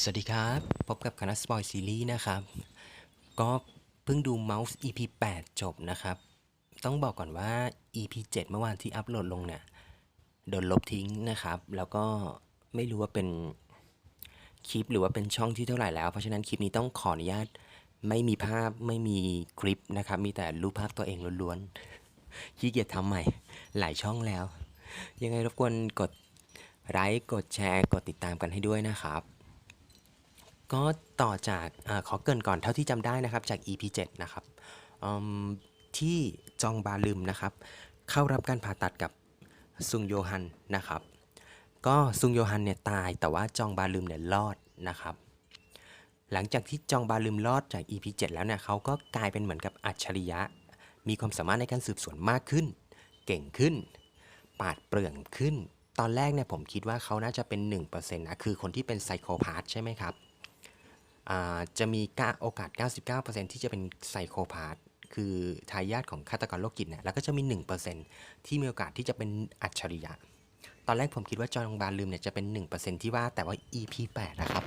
สวัสดีครับ พบกับคณะสปอยซีรีส์นะครับ ก็เพิ่งดู Mouse EP 8 จบนะครับ ต้องบอกก่อนว่า EP 7 เมื่อวานที่อัปโหลดลงเนี่ยโดนลบทิ้งนะครับ แล้วก็ไม่รู้ว่าเป็นคลิปหรือว่าเป็นช่องที่เท่าไหร่แล้ว เพราะฉะนั้นคลิปนี้ต้องขออนุญาตไม่มีภาพไม่มีคลิปนะครับ มีแต่รูปภาพตัวเองล้วนๆขี้เกียจทำใหม่หลายช่องแล้ว ยังไงรบกวนกดไลค์กดแชร์ กดติดตามกันให้ด้วยนะครับ ก็ต่อจากอาขอเกรินก่อนเท่าที่จำได้นะครับจาก EP 7นะครับอืมที่จองบาลืมนะครับ เข้ารับการผ่าตัดกับซุงโยฮันนะครับ ก็ซุงโยฮันเนี่ยตายแต่ว่าจองบาลืมเนี่ยรอดนะครับ หลังจากที่จองบาลืมรอดจาก EP 7แล้วเนี่ยเขาก็กลายเป็นเหมือนกับอัจฉริยะ มีความสามารถในการสืบสวนมากขึ้น เก่งขึ้น ปาดเปรื่องขึ้น ตอนแรกเนี่ยผมคิดว่าเขาน่าจะเป็น 1%นะคือคนที่เป็นไซโคพาธใช่ไหมครับ จะมีกาโอกาส 99%ที่จะเป็นไซโคพาธคือทายาทของฆาตกรโรคจิตเนี่ยแล้วก็จะมี 1%ที่มีโอกาสที่จะเป็นอัจฉริยะ ตอนแรกผมคิดว่าจอห์นบาลืมเนี่ยจะเป็น 1%ที่ว่าแต่ว่า EP 8 นะครับ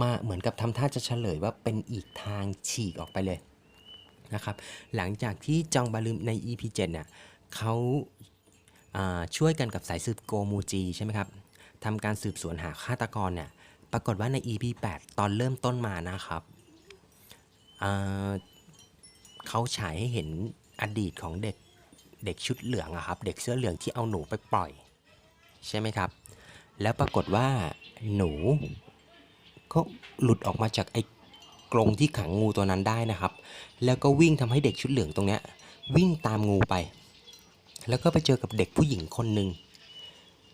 มาเหมือนกับทำท่าจะเฉลยว่าเป็นอีกทางฉีกออกไปเลยนะครับ หลังจากที่จองบาลืมใน EP 7เนี่ยเขาาช่วยกันกับสายสืบโกมูจีใช่ไหมครับทำการสืบสวนหาฆาตกรเนี่ย ปรากฏว่าใน EP 8 ตอนเริ่มต้นมานะครับอ่าเขาฉายให้เห็นอดีตของเด็กเด็กชุดเหลืองอะครับ เด็กเสื้อเหลืองที่เอาหนูไปปล่อย ใช่ไหมครับ แล้วปรากฏว่าหนูก็หลุดออกมาจากไอ้กรงที่ขังงูตัวนั้นได้นะครับ แล้วก็วิ่งทำให้เด็กชุดเหลืองตรงเนี้ยวิ่งตามงูไป แล้วก็ไปเจอกับเด็กผู้หญิงคนหนึ่ง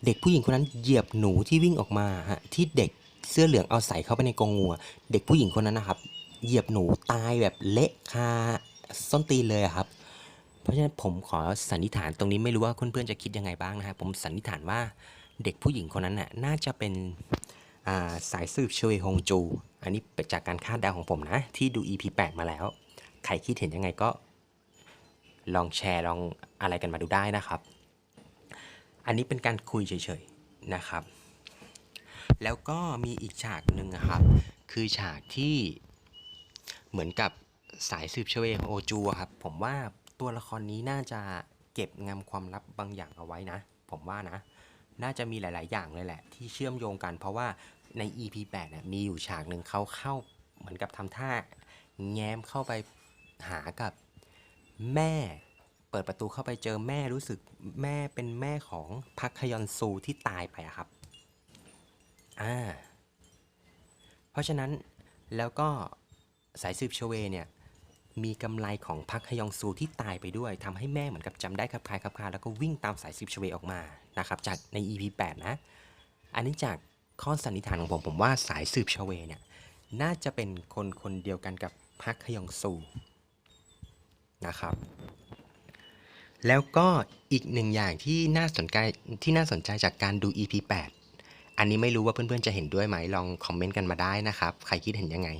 เด็กผู้หญิงคนนั้นเหยียบหนูที่วิ่งออกมาฮะที่เด็ก เสื้อเหลืองเอาใส่เข้าไปในกรงงูเด็กผู้หญิงคนนั้นนะครับ เหยียบหนูตายแบบเละคาส้นตีนเลยครับ เพราะฉะนั้นผมขอสันนิษฐานตรงนี้ไม่รู้ว่าเพื่อนๆจะคิดยังไงบ้างนะครับผมสันนิษฐานว่าเด็กผู้หญิงคนนั้นน่ะน่าจะเป็นาสายสืบชเวฮงจู อันนี้จากการคาดเดาของผมนะ ที่ดู EP 8 มาแล้ว ใครคิดเห็นยังไงก็ ลองแชร์ลองอะไรกันมาดูได้นะครับ อันนี้เป็นการคุยเฉยๆนะครับ แล้วก็มีอีกฉากหนึ่งครับ คือฉากที่เหมือนกับสายสืบเชเวโอจูครับ ผมว่าตัวละครนี้น่าจะเก็บงำความลับบางอย่างเอาไว้นะ ผมว่านะ น่าจะมีหลาย ๆ อย่างเลยแหละ ที่เชื่อมโยงกัน เพราะว่าใน EP 8เนี่ยมีอยู่ฉากหนึ่งเขาเข้าเหมือนกับทำท่า แง้มเข้าไปหากับแม่ เปิดประตูเข้าไปเจอแม่รู้สึกแม่เป็นแม่ของพักขยอนซูที่ตายไปครับ อ่าเพราะฉะนั้นแล้วก็สายสืบชเวเนี่ยมีกำไรของพักฮยองซูที่ตายไปด้วยทำให้แม่เหมือนกับจำได้ครับคลายครับคลาแล้วก็วิ่งตามสายสืบชเวออกมานะครับจากใน EP 8 นะ อันนี้จากข้อสันนิษฐานของผมผมว่าสายสืบชเวเนี่ยน่าจะเป็นคนคนเดียวกันกับพักฮยองซูนะครับ แล้วก็อีกหนึ่งอย่างที่น่าสนใจที่น่าสนใจจากการดู EP 8 อันนี้ไม่รู้ว่าเพื่อนๆจะเห็นด้วยไหมลองคอมเมนต์กันมาได้นะครับ ใครคิดเห็นยังไง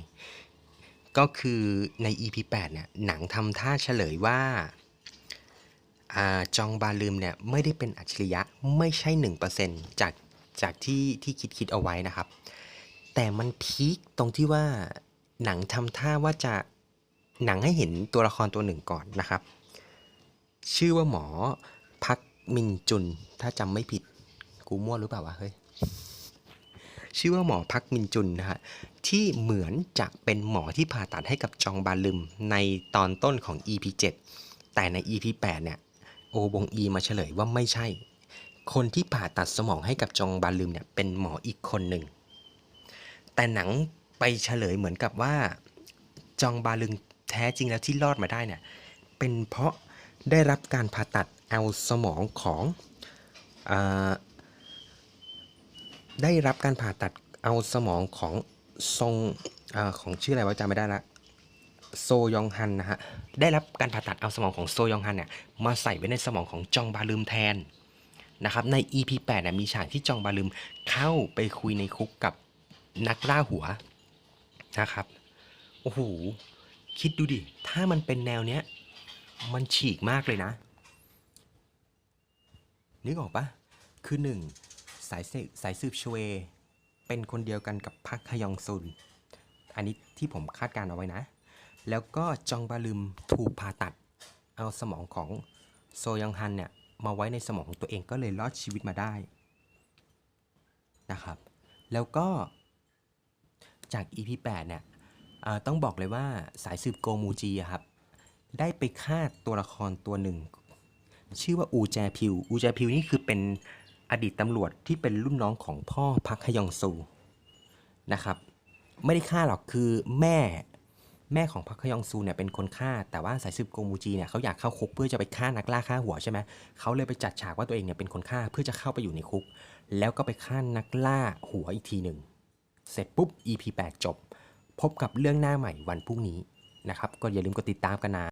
ก็คือใน EP 8เนี่ยหนังทำท่าเฉลยว่าจองบาลืมเนี่ยไม่ได้เป็นอัจฉริยะไม่ใช่ 1%จากจากที่ที่คิดคิดเอาไว้นะครับ แต่มันพีคตรงที่ว่าหนังทำท่าว่าจะหนังให้เห็นตัวละครตัวหนึ่งก่อนนะครับ ชื่อว่าหมอพักมินจุน ถ้าจำไม่ผิด กูมั่วหรือเปล่าวะเฮ้ย ชื่อว่าหมอพักมินจุนนะฮะที่เหมือนจะเป็นหมอที่ผ่าตัดให้กับจองบาลึมในตอนต้นของ EP 7 แต่ใน EP 8เนี่ยโอบงอีมาเฉลยว่าไม่ใช่ คนที่ผ่าตัดสมองให้กับจองบาลึมเนี่ยเป็นหมออีกคนหนึ่ง แต่หนังไปเฉลยเหมือนกับว่าจองบาลึงแท้จริงแล้วที่รอดมาได้เนี่ยเป็นเพราะได้รับการผ่าตัดเอาสมองของอ ได้รับการผ่าตัดเอาสมองของทรงอของชื่ออะไรวะจำไม่ได้ละโซยองฮันนะฮะได้รับการผ่าตัดเอาสมองของโซยองฮันเนี่ยมาใส่ไว้ในสมองของจองบาลืมแทนนะครับใน EP 8เนี่ยมีฉากที่จองบาลืมเข้าไปคุยในคุกกับนักล่าหัวนะครับโอ้โหคิดดูดิ ถ้ามันเป็นแนวเนี้ย มันฉีกมากเลยนะ นึกออกปะคือหนึ่ง สายสืบสายสืบชเว เป็นคนเดียวกันกับพักฮยองซุน อันนี้ที่ผมคาดการณ์เอาไว้นะ แล้วก็จองบาลืมถูกผ่าตัด เอาสมองของโซยองฮันเนี่ยมาไว้ในสมองของตัวเองก็เลยรอดชีวิตมาได้นะครับ แล้วก็จาก EP 8เนี่ยต้องบอกเลยว่าสายสืบโกมูจีครับ ได้ไปฆ่าตัวละครตัวหนึ่ง ชื่อว่าอูแจพิว อูแจพิวนี่คือเป็น อดีตตำรวจที่เป็นรุ่นน้องของพ่อพักฮยองซูนะครับ ไม่ได้ฆ่าหรอกคือแม่แม่ของพักฮยองซูเนี่ยเป็นคนฆ่า แต่ว่าสายสืบโกมูจีเนี่ยเขาอยากเข้าคุกเพื่อจะไปฆ่านักล่าฆ่าหัวใช่ไหมเขาเลยไปจัดฉากว่าตัวเองเนี่ยเป็นคนฆ่าเพื่อจะเข้าไปอยู่ในคุก แล้วก็ไปฆ่านักล่าหัวอีกทีหนึ่งเสร็จปุ๊บ EP 8 จบ พบกับเรื่องหน้าใหม่วันพรุ่งนี้นะครับ ก็อย่าลืมกดติดตามกันนะ